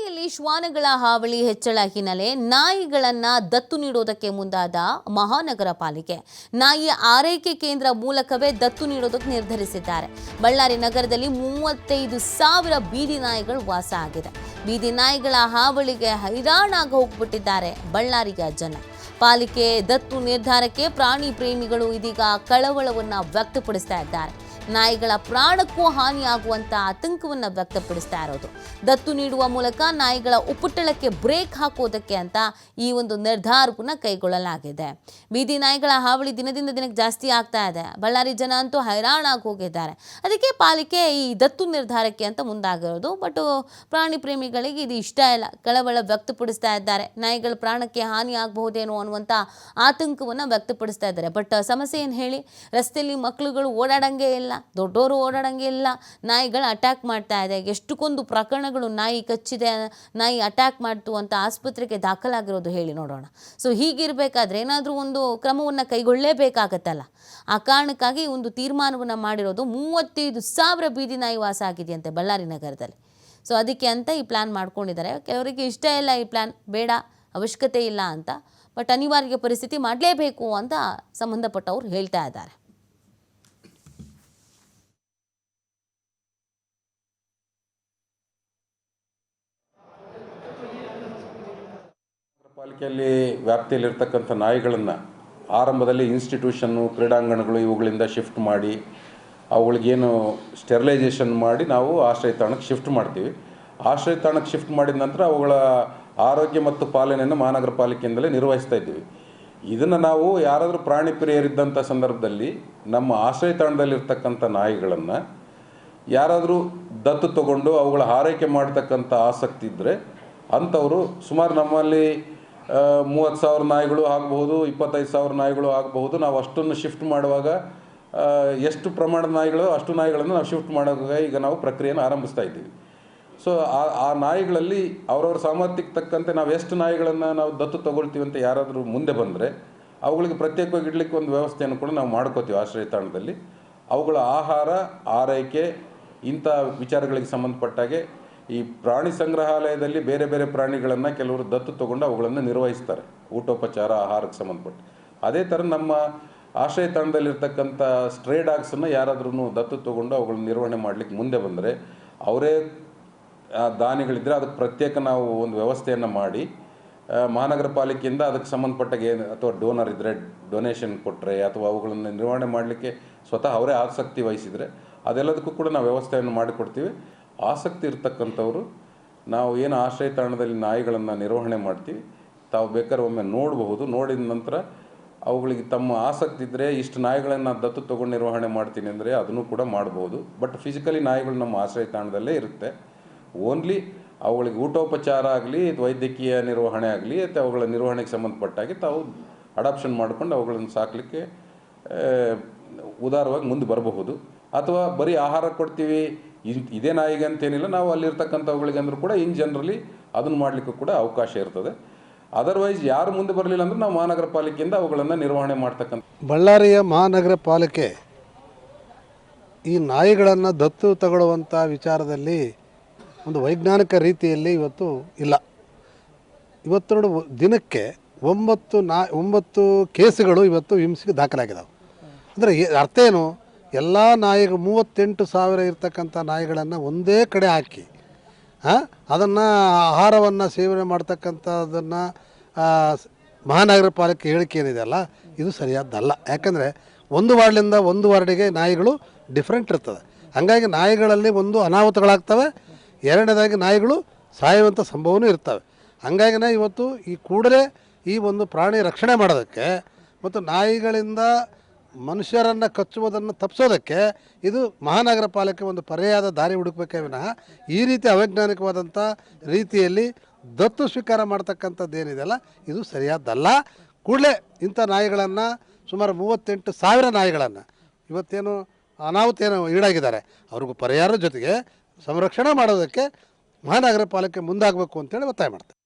ಬಳ್ಳಾರಿಯಲ್ಲಿ ಶ್ವಾನಗಳ ಹಾವಳಿ ಹೆಚ್ಚಳ ಹಿನ್ನೆಲೆ ನಾಯಿಗಳನ್ನ ದತ್ತು ನೀಡೋದಕ್ಕೆ ಮುಂದಾದ ಮಹಾನಗರ ಪಾಲಿಕೆ. ನಾಯಿ ಆರೈಕೆ ಕೇಂದ್ರ ಮೂಲಕವೇ ದತ್ತು ನೀಡೋದಕ್ಕೆ ನಿರ್ಧರಿಸಿದ್ದಾರೆ. ಬಳ್ಳಾರಿ ನಗರದಲ್ಲಿ ಮೂವತ್ತೈದು ಸಾವಿರ ಬೀದಿ ನಾಯಿಗಳು ವಾಸ ಆಗಿದೆ. ಬೀದಿ ನಾಯಿಗಳ ಹಾವಳಿಗೆ ಹೈರಾಣಾಗಿ ಹೋಗ್ಬಿಟ್ಟಿದ್ದಾರೆ ಬಳ್ಳಾರಿಯ ಜನ. ಪಾಲಿಕೆ ದತ್ತು ನಿರ್ಧಾರಕ್ಕೆ ಪ್ರಾಣಿ ಪ್ರೇಮಿಗಳು ಇದೀಗ ಕಳವಳವನ್ನು ವ್ಯಕ್ತಪಡಿಸ್ತಾ ಇದ್ದಾರೆ. ನಾಯಿಗಳ ಪ್ರಾಣಕ್ಕೂ ಹಾನಿಯಾಗುವಂತ ಆತಂಕವನ್ನು ವ್ಯಕ್ತಪಡಿಸ್ತಾ ಇರೋದು. ದತ್ತು ನೀಡುವ ಮೂಲಕ ನಾಯಿಗಳ ಉಪಟಳಕ್ಕೆ ಬ್ರೇಕ್ ಹಾಕೋದಕ್ಕೆ ಅಂತ ಈ ಒಂದು ನಿರ್ಧಾರವನ್ನು ಕೈಗೊಳ್ಳಲಾಗಿದೆ. ಬೀದಿ ನಾಯಿಗಳ ಹಾವಳಿ ದಿನದಿಂದ ದಿನಕ್ಕೆ ಜಾಸ್ತಿ ಆಗ್ತಾ ಇದೆ. ಬಳ್ಳಾರಿ ಜನ ಅಂತೂ ಹೈರಾಣಾಗಿ ಹೋಗಿದ್ದಾರೆ. ಅದಕ್ಕೆ ಪಾಲಿಕೆ ಈ ದತ್ತು ನಿರ್ಧಾರಕ್ಕೆ ಅಂತ ಮುಂದಾಗಿರೋದು. ಬಟ್ ಪ್ರಾಣಿ ಪ್ರೇಮಿಗಳಿಗೆ ಇದು ಇಷ್ಟ ಇಲ್ಲ. ಕಳವಳ ವ್ಯಕ್ತಪಡಿಸ್ತಾ ಇದ್ದಾರೆ. ನಾಯಿಗಳ ಪ್ರಾಣಕ್ಕೆ ಹಾನಿ ಆಗಬಹುದೇನೋ ಅನ್ನುವಂಥ ಆತಂಕವನ್ನು ವ್ಯಕ್ತಪಡಿಸ್ತಾ ಇದ್ದಾರೆ. ಬಟ್ ಸಮಸ್ಯೆ ಏನು ಹೇಳಿ? ರಸ್ತೆಯಲ್ಲಿ ಮಕ್ಕಳುಗಳು ಓಡಾಡಂಗೆ ಇಲ್ಲ. ದೊಡ್ಡವರು ಓಡಾಡಂಗೆ ಇಲ್ಲ. ನಾಯಿಗಳು ಅಟ್ಯಾಕ್ ಮಾಡ್ತಾ ಇದೆ. ಎಷ್ಟಕ್ಕೊಂದು ಪ್ರಕರಣಗಳು ನಾಯಿ ಕಚ್ಚಿದೆ, ನಾಯಿ ಅಟ್ಯಾಕ್ ಮಾಡ್ತು ಅಂತ ಆಸ್ಪತ್ರೆಗೆ ದಾಖಲಾಗಿರೋದು ಹೇಳಿ ನೋಡೋಣ. ಸೊ ಹೀಗಿರಬೇಕಾದ್ರೆ ಏನಾದರೂ ಒಂದು ಕ್ರಮವನ್ನು ಕೈಗೊಳ್ಳಲೇಬೇಕಾಗತ್ತಲ್ಲ ಆ ಕಾರಣಕ್ಕಾಗಿ ಒಂದು ತೀರ್ಮಾನವನ್ನು ಮಾಡಿರೋದು ಮೂವತ್ತೈದು ಸಾವಿರ ಬೀದಿ ನಾಯಿ ವಾಸ ಆಗಿದೆಯಂತೆ ಬಳ್ಳಾರಿ ನಗರದಲ್ಲಿ. ಸೊ ಅದಕ್ಕೆ ಅಂತ ಈ ಪ್ಲ್ಯಾನ್ ಮಾಡ್ಕೊಂಡಿದ್ದಾರೆ. ಕೆಲವರಿಗೆ ಇಷ್ಟ ಇಲ್ಲ ಈ ಪ್ಲ್ಯಾನ್ ಬೇಡ, ಅವಶ್ಯಕತೆ ಇಲ್ಲ ಅಂತ. ಬಟ್ ಅನಿವಾರ್ಯ ಪರಿಸ್ಥಿತಿ ಮಾಡಲೇಬೇಕು ಅಂತ ಸಂಬಂಧಪಟ್ಟವ್ರು ಹೇಳ್ತಾ ಇದ್ದಾರೆ. ಪಾಲಿಕೆಯಲ್ಲಿ ವ್ಯಾಪ್ತಿಯಲ್ಲಿರ್ತಕ್ಕಂಥ ನಾಯಿಗಳನ್ನು ಆರಂಭದಲ್ಲಿ ಇನ್ಸ್ಟಿಟ್ಯೂಷನ್ನು ಕ್ರೀಡಾಂಗಣಗಳು ಇವುಗಳಿಂದ ಶಿಫ್ಟ್ ಮಾಡಿ, ಅವುಗಳಿಗೇನು ಸ್ಟೆರಿಲೈಸೇಷನ್ ಮಾಡಿ ನಾವು ಆಶ್ರಯ ತಾಣಕ್ಕೆ ಶಿಫ್ಟ್ ಮಾಡ್ತೀವಿ. ಆಶ್ರಯ ತಾಣಕ್ಕೆ ಶಿಫ್ಟ್ ಮಾಡಿದ ನಂತರ ಅವುಗಳ ಆರೋಗ್ಯ ಮತ್ತು ಪಾಲನೆಯನ್ನು ಮಹಾನಗರ ಪಾಲಿಕೆಯಿಂದಲೇ ನಿರ್ವಹಿಸ್ತಾ ಇದ್ದೀವಿ. ಇದನ್ನು ನಾವು ಯಾರಾದರೂ ಪ್ರಾಣಿ ಪ್ರಿಯರಿದ್ದಂಥ ಸಂದರ್ಭದಲ್ಲಿ ನಮ್ಮ ಆಶ್ರಯ ತಾಣದಲ್ಲಿರ್ತಕ್ಕಂಥ ನಾಯಿಗಳನ್ನು ಯಾರಾದರೂ ದತ್ತು ತಗೊಂಡು ಅವುಗಳ ಆರೈಕೆ ಮಾಡ್ತಕ್ಕಂಥ ಆಸಕ್ತಿ ಇದ್ದರೆ ಅಂಥವರು ಸುಮಾರು ನಮ್ಮಲ್ಲಿ ಮೂವತ್ತು ಸಾವಿರ ನಾಯಿಗಳು ಆಗಬಹುದು, ಇಪ್ಪತ್ತೈದು ಸಾವಿರ ನಾಯಿಗಳು ಆಗಬಹುದು. ನಾವು ಅಷ್ಟನ್ನು ಶಿಫ್ಟ್ ಮಾಡುವಾಗ ಎಷ್ಟು ಪ್ರಮಾಣದ ನಾಯಿಗಳು, ಅಷ್ಟು ನಾಯಿಗಳನ್ನು ನಾವು ಶಿಫ್ಟ್ ಮಾಡುವಾಗ ಈಗ ನಾವು ಪ್ರಕ್ರಿಯೆಯನ್ನು ಆರಂಭಿಸ್ತಾ ಇದ್ದೀವಿ. ಸೊ ಆ ಆ ನಾಯಿಗಳಲ್ಲಿ ಅವ್ರವ್ರ ಸಾಮರ್ಥ್ಯಕ್ಕೆ ತಕ್ಕಂತೆ ನಾವು ಎಷ್ಟು ನಾಯಿಗಳನ್ನು ನಾವು ದತ್ತು ತಗೊಳ್ತೀವಿ ಅಂತ ಯಾರಾದರೂ ಮುಂದೆ ಬಂದರೆ, ಅವುಗಳಿಗೆ ಪ್ರತ್ಯೇಕವಾಗಿ ಇಡಲಿಕ್ಕೆ ಒಂದು ವ್ಯವಸ್ಥೆಯನ್ನು ಕೂಡ ನಾವು ಮಾಡ್ಕೋತೀವಿ ಆಶ್ರಯ ತಾಣದಲ್ಲಿ. ಅವುಗಳ ಆಹಾರ, ಆರೈಕೆ, ಇಂಥ ವಿಚಾರಗಳಿಗೆ ಸಂಬಂಧಪಟ್ಟಾಗೆ ಈ ಪ್ರಾಣಿ ಸಂಗ್ರಹಾಲಯದಲ್ಲಿ ಬೇರೆ ಬೇರೆ ಪ್ರಾಣಿಗಳನ್ನು ಕೆಲವರು ದತ್ತು ತಗೊಂಡು ಅವುಗಳನ್ನು ನಿರ್ವಹಿಸ್ತಾರೆ. ಊಟೋಪಚಾರ, ಆಹಾರಕ್ಕೆ ಸಂಬಂಧಪಟ್ಟು. ಅದೇ ಥರ ನಮ್ಮ ಆಶ್ರಯ ತಾಣದಲ್ಲಿರ್ತಕ್ಕಂಥ ಸ್ಟ್ರೇ ಡಾಗ್ಸನ್ನು ಯಾರಾದ್ರೂ ದತ್ತು ತಗೊಂಡು ಅವುಗಳನ್ನ ನಿರ್ವಹಣೆ ಮಾಡಲಿಕ್ಕೆ ಮುಂದೆ ಬಂದರೆ ಅವರೇ ದಾನಿಗಳಿದ್ದರೆ ಅದಕ್ಕೆ ಪ್ರತ್ಯೇಕ ನಾವು ಒಂದು ವ್ಯವಸ್ಥೆಯನ್ನು ಮಾಡಿ ಮಹಾನಗರ ಪಾಲಿಕೆಯಿಂದ ಅದಕ್ಕೆ ಸಂಬಂಧಪಟ್ಟಾಗ ಅಥವಾ ಡೋನರ್ ಇದ್ದರೆ ಡೊನೇಷನ್ ಕೊಟ್ಟರೆ ಅಥವಾ ಅವುಗಳನ್ನು ನಿರ್ವಹಣೆ ಮಾಡಲಿಕ್ಕೆ ಸ್ವತಃ ಅವರೇ ಆಸಕ್ತಿ ವಹಿಸಿದರೆ ಅದೆಲ್ಲದಕ್ಕೂ ಕೂಡ ನಾವು ವ್ಯವಸ್ಥೆಯನ್ನು ಮಾಡಿಕೊಡ್ತೀವಿ. ಆಸಕ್ತಿ ಇರ್ತಕ್ಕಂಥವ್ರು, ನಾವು ಏನು ಆಶ್ರಯ ತಾಣದಲ್ಲಿ ನಾಯಿಗಳನ್ನು ನಿರ್ವಹಣೆ ಮಾಡ್ತೀವಿ, ತಾವು ಬೇಕಾದ್ರೆ ಒಮ್ಮೆ ನೋಡಬಹುದು. ನೋಡಿದ ನಂತರ ಅವುಗಳಿಗೆ ತಮ್ಮ ಆಸಕ್ತಿ ಇದ್ದರೆ ಇಷ್ಟು ನಾಯಿಗಳನ್ನು ದತ್ತು ತೊಗೊಂಡು ನಿರ್ವಹಣೆ ಮಾಡ್ತೀನಿ ಅಂದರೆ ಅದನ್ನು ಕೂಡ ಮಾಡ್ಬೋದು ಬಟ್ ಫಿಸಿಕಲಿ ನಾಯಿಗಳು ನಮ್ಮ ಆಶ್ರಯ ತಾಣದಲ್ಲೇ ಇರುತ್ತೆ. ಓನ್ಲಿ ಅವುಗಳಿಗೆ ಊಟೋಪಚಾರ ಆಗಲಿ ವೈದ್ಯಕೀಯ ನಿರ್ವಹಣೆ ಆಗಲಿ, ಅಥವಾ ಅವುಗಳ ನಿರ್ವಹಣೆಗೆ ಸಂಬಂಧಪಟ್ಟಾಗಿ ತಾವು ಅಡಾಪ್ಷನ್ ಮಾಡಿಕೊಂಡು ಅವುಗಳನ್ನು ಸಾಕಲಿಕ್ಕೆ ಉದಾರವಾಗಿ ಮುಂದೆ ಬರಬಹುದು. ಅಥವಾ ಬರೀ ಆಹಾರ ಕೊಡ್ತೀವಿ ಇನ್ ಇದೇ ನಾಯಿಗೆ ಅಂತೇನಿಲ್ಲ, ನಾವು ಅಲ್ಲಿರ್ತಕ್ಕಂಥವುಗಳಿಗೆ ಅಂದರೂ ಕೂಡ ಇನ್ ಜನರಲಿ ಅದನ್ನು ಮಾಡಲಿಕ್ಕೂ ಕೂಡ ಅವಕಾಶ ಇರ್ತದೆ. ಅದರ್ವೈಸ್ ಯಾರು ಮುಂದೆ ಬರಲಿಲ್ಲ ಅಂದ್ರೆ ನಾವು ಮಹಾನಗರ ಪಾಲಿಕೆಯಿಂದ ಅವುಗಳನ್ನು ನಿರ್ವಹಣೆ ಮಾಡ್ತಕ್ಕಂಥ ಬಳ್ಳಾರಿಯ ಮಹಾನಗರ ಪಾಲಿಕೆ ಈ ನಾಯಿಗಳನ್ನು ದತ್ತು ತಗೊಳ್ಳುವಂಥ ವಿಚಾರದಲ್ಲಿ ಒಂದು ವೈಜ್ಞಾನಿಕ ರೀತಿಯಲ್ಲಿ ಇವತ್ತು ಇಲ್ಲ. ಇವತ್ತೆರಡು ದಿನಕ್ಕೆ ಒಂಬತ್ತು ನಾ, ಒಂಬತ್ತು ಕೇಸುಗಳು ಇವತ್ತು ಹಿಂಸೆಗೆ ದಾಖಲಾಗಿದ್ದಾವೆ ಅಂದರೆ ಅರ್ಥ ಏನು? ಎಲ್ಲ ನಾಯಿಗಳು ಮೂವತ್ತೆಂಟು ಸಾವಿರ ಇರ್ತಕ್ಕಂಥ ನಾಯಿಗಳನ್ನು ಒಂದೇ ಕಡೆ ಹಾಕಿ ಅದನ್ನು ಆಹಾರವನ್ನು ಸೇವನೆ ಮಾಡ್ತಕ್ಕಂಥದ್ದನ್ನು ಮಹಾನಗರ ಪಾಲಿಕೆ ಹೇಳಿಕೆ ಏನಿದೆ ಅಲ್ಲ, ಇದು ಸರಿಯಾದ್ದಲ್ಲ ಯಾಕಂದರೆ ಒಂದು ವಾರ್ಡ್ಲಿಂದ ಒಂದು ವಾರ್ಡಿಗೆ ನಾಯಿಗಳು ಡಿಫ್ರೆಂಟ್ ಇರ್ತದೆ. ಹಾಗಾಗಿ ನಾಯಿಗಳಲ್ಲಿ ಒಂದು ಅನಾಹುತಗಳಾಗ್ತವೆ, ಎರಡನೇದಾಗಿ ನಾಯಿಗಳು ಸಾಯುವಂಥ ಸಂಭವನೂ ಇರ್ತವೆ. ಹಂಗಾಗಿನೇ ಇವತ್ತು ಈ ಕೂಡಲೇ ಈ ಒಂದು ಪ್ರಾಣಿ ರಕ್ಷಣೆ ಮಾಡೋದಕ್ಕೆ ಮತ್ತು ನಾಯಿಗಳಿಂದ ಮನುಷ್ಯರನ್ನು ಕಚ್ಚುವುದನ್ನು ತಪ್ಪಿಸೋದಕ್ಕೆ ಇದು ಮಹಾನಗರ ಪಾಲಿಕೆ ಒಂದು ಪರ್ಯಾಯದ ದಾರಿ ಹುಡುಕಬೇಕೇ ವಿನಃ ಈ ರೀತಿ ಅವೈಜ್ಞಾನಿಕವಾದಂಥ ರೀತಿಯಲ್ಲಿ ದತ್ತು ಸ್ವೀಕಾರ ಮಾಡ್ತಕ್ಕಂಥದ್ದು ಏನಿದೆಯಲ್ಲ ಇದು ಸರಿಯಾದ್ದಲ್ಲ ಕೂಡಲೇ ಇಂಥ ನಾಯಿಗಳನ್ನು ಸುಮಾರು ಮೂವತ್ತೆಂಟು ಸಾವಿರ ನಾಯಿಗಳನ್ನು ಇವತ್ತೇನು ಅನಾಹುತ ಏನು ಈಡಾಗಿದ್ದಾರೆ, ಅವ್ರಿಗೂ ಪರಿಹಾರದ ಜೊತೆಗೆ ಸಂರಕ್ಷಣೆ ಮಾಡೋದಕ್ಕೆ ಮಹಾನಗರ ಪಾಲಿಕೆ ಮುಂದಾಗಬೇಕು ಅಂತೇಳಿ ಒತ್ತಾಯ ಮಾಡ್ತಾರೆ